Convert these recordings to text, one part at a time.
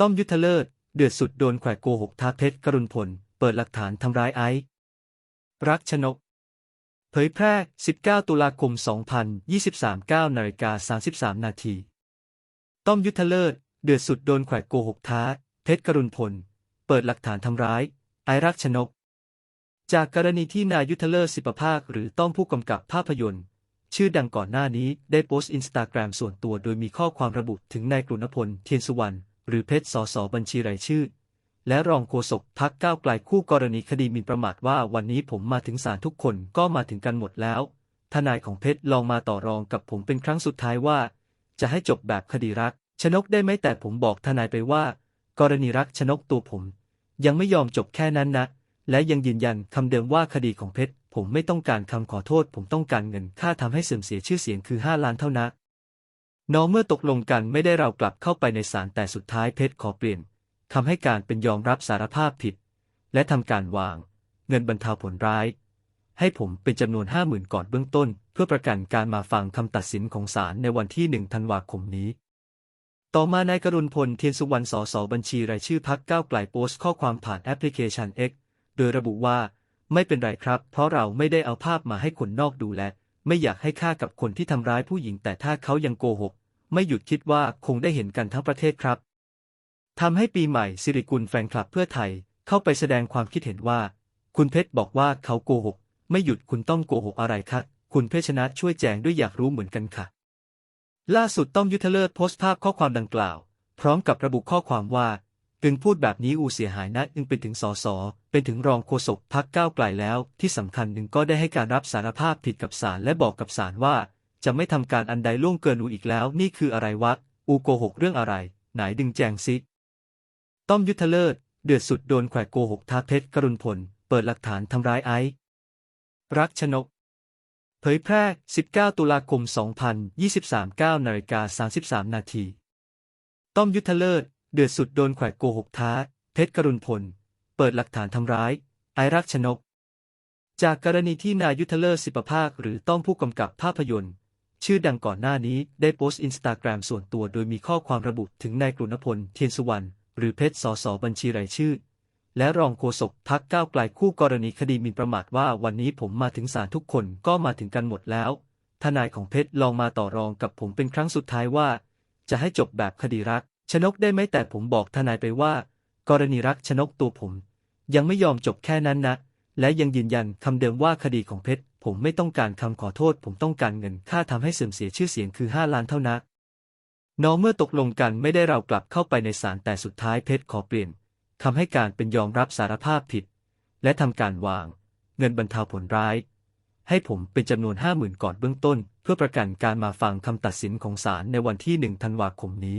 ต้อมยุทธเลิศ เดือดสุดโดนแขวะโกหกท้าเพชรกรุณพล เปิดหลักฐานทำร้ายไอซ์รักชนก เผยแพร่ 19 ตุลาคม 2023 9นาฬิกา33 นาทีต้อมยุทธเลิศ เดือดสุดโดนแขวะโกหกท้า เพชรกรุณพล เปิดหลักฐานทำร้าย ไอรักชนก จากกรณีที่นายยุทธเลิศสิบภาค หรือต้อมผู้กำกับภาพยนตร์ ชื่อดังก่อนหน้านี้ได้โพสต์อินสตาแกรมส่วนตัวโดยมีข้อความระบุถึงนายกรุณพล เทียนสุวรรณ หรือเพชรสสบัญชีรายชื่อ และรองโฆษกพักก้าวไกลคู่กรณีคดีหมิ่นประมาทว่าวันนี้ผมมาถึงศาลทุกคนก็มาถึงกันหมดแล้ว ทนายของเพชรลองมาต่อรองกับผมเป็นครั้งสุดท้ายว่า จะให้จบแบบคดีรัก ชนกได้ไหมแต่ผมบอกทนายไปว่า กรณีรักชนกตัวผม ยังไม่ยอมจบแค่นั้นนะและยังยืนยันคำเดิมว่าคดีของเพชรผมไม่ต้องการคำขอโทษ ผมต้องการเงินค่าทำให้เสื่อมเสียชื่อเสียงคือ 5 ล้านเท่านั้น น้องเมื่อตกลงกันไม่ได้เรากลับเข้าไปในศาลแต่สุดท้ายเพชรขอเปลี่ยนคำให้การเป็นยอมรับสารภาพผิด และทำการวาง เงินบรรเทาผลร้าย ให้ผมเป็นจำนวนห้าหมื่นก่อนเบื้องต้น เพื่อประกันการมาฟังคำตัดสินของศาลในวันที่หนึ่งธันวาคมนี้ ต่อมานายกรุณพลเทียนสุวรรณสสบัญชีรายชื่อพักก้าวไกลโพสต์ข้อความผ่านแอปพลิเคชัน X โดยระบุว่า ไม่เป็นไรครับ เพราะเราไม่ได้เอาภาพมาให้คนนอกดูและ ไม่อยากให้ค่ากับคนที่ทำร้ายผู้หญิงแต่ถ้าเขายังโกหก ไม่หยุดคิดว่าคงได้เห็นกันทั้งประเทศครับทำให้ปีใหม่สิริกุลแฟนคลับเพื่อไทยเข้าไปแสดงความคิดเห็นว่า คุณเพชรบอกว่าเขาโกหก ไม่หยุดคุณต้องโกหกอะไรครับคุณเพชรชนะช่วยแจงด้วยอยากรู้เหมือนกันค่ะ ล่าสุดต้อมยุทธเลิศโพสต์ภาพข้อความดังกล่าว พร้อมกับระบุข้อความว่าตึงพูดแบบนี้อูเสียหายนะอึงเป็นถึงสสเป็นถึงรองโฆษกพักก้าวไกลแล้ว ที่สำคัญหนึ่งก็ได้ให้การรับสารภาพผิดกับศาลและบอกกับศาลว่า จะไม่ทำการอันใดล่วงเกินอูอีกแล้ว นี่คืออะไรวะ อูโกหกเรื่องอะไร ไหนดึงแจงซิต้อมยุทธเลิศ เดือดสุดโดนแขวะโกหกท้าเพชรกรุณพล เปิดหลักฐานทำร้ายไอรักชนก เผยแพร่ 19 ตุลาคม 2023 9นาฬิกา33 นาทีต้อมยุทธเลิศ เดือดสุดโดนแขวะโกหกท้า เพชรกรุณพล เปิดหลักฐานทำร้าย ไอรักชนก จากกรณีที่นายยุทธเลิศสิบภาค หรือต้อมผู้กำกับภาพยนตร์ ชื่อดังก่อนหน้านี้ได้โพสต์อินสตาแกรมส่วนตัวโดยมีข้อความระบุถึงนายกรุณพล เทียนสุวรรณ หรือเพชรสสบัญชีรายชื่อ และรองโฆษกพักก้าวไกลคู่กรณีคดีหมิ่นประมาทว่าวันนี้ผมมาถึงศาลทุกคนก็มาถึงกันหมดแล้ว ทนายของเพชรลองมาต่อรองกับผมเป็นครั้งสุดท้ายว่า จะให้จบแบบคดีรัก ชนกได้ไหมแต่ผมบอกทนายไปว่า กรณีรักชนกตัวผม ยังไม่ยอมจบแค่นั้นนะ และยังยืนยันคำเดิมว่าคดีของเพชรผมไม่ต้องการคำขอโทษ ผมต้องการเงินค่าทำให้เสื่อมเสียชื่อเสียงคือ 5 ล้านเท่านั้นน้องเมื่อตกลงกันไม่ได้เรากลับเข้าไปในศาลแต่สุดท้ายเพชรขอเปลี่ยนคำให้การเป็นยอมรับสารภาพผิด และทำการวาง เงินบรรเทาผลร้าย ให้ผมเป็นจำนวนห้าหมื่นก่อนเบื้องต้น เพื่อประกันการมาฟังคำตัดสินของศาลในวันที่หนึ่งธันวาคมนี้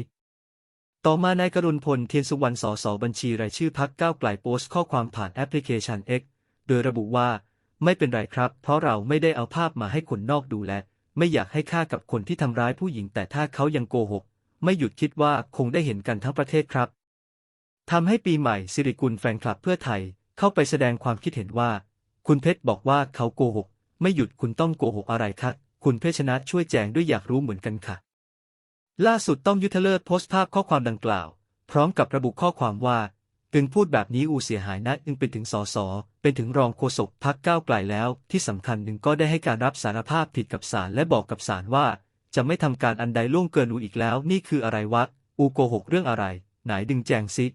ต่อมานายกรุณพลเทียนสุวรรณสสบัญชีรายชื่อพักก้าวไกลโพสต์ข้อความผ่านแอปพลิเคชัน X โดยระบุว่า ไม่เป็นไรครับ เพราะเราไม่ได้เอาภาพมาให้คนนอกดูและ ไม่อยากให้ค่ากับคนที่ทำร้ายผู้หญิง แต่ถ้าเขายังโกหก ไม่หยุดคิดว่าคงได้เห็นกันทั้งประเทศครับทำให้ปีใหม่สิริกุลแฟนคลับเพื่อไทย เข้าไปแสดงความคิดเห็นว่า คุณเพชรบอกว่าเขาโกหก ไม่หยุดคุณต้องโกหกอะไรครับคุณเพชรชนะช่วยแจงด้วยอยากรู้เหมือนกันค่ะ ล่าสุดต้อมยุทธเลิศโพสต์ภาพข้อความดังกล่าว พร้อมกับระบุข้อความว่า ตึงพูดแบบนี้อูเสียหายนะอึงเป็นถึงสสเป็นถึงรองโฆษกพักก้าวไกลแล้ว ที่สำคัญหนึ่งก็ได้ให้การรับสารภาพผิดกับศาลและบอกกับศาลว่า จะไม่ทำการอันใดล่วงเกินอูอีกแล้ว นี่คืออะไรวะอูโกหกเรื่องอะไร ไหนดึงแจงซิ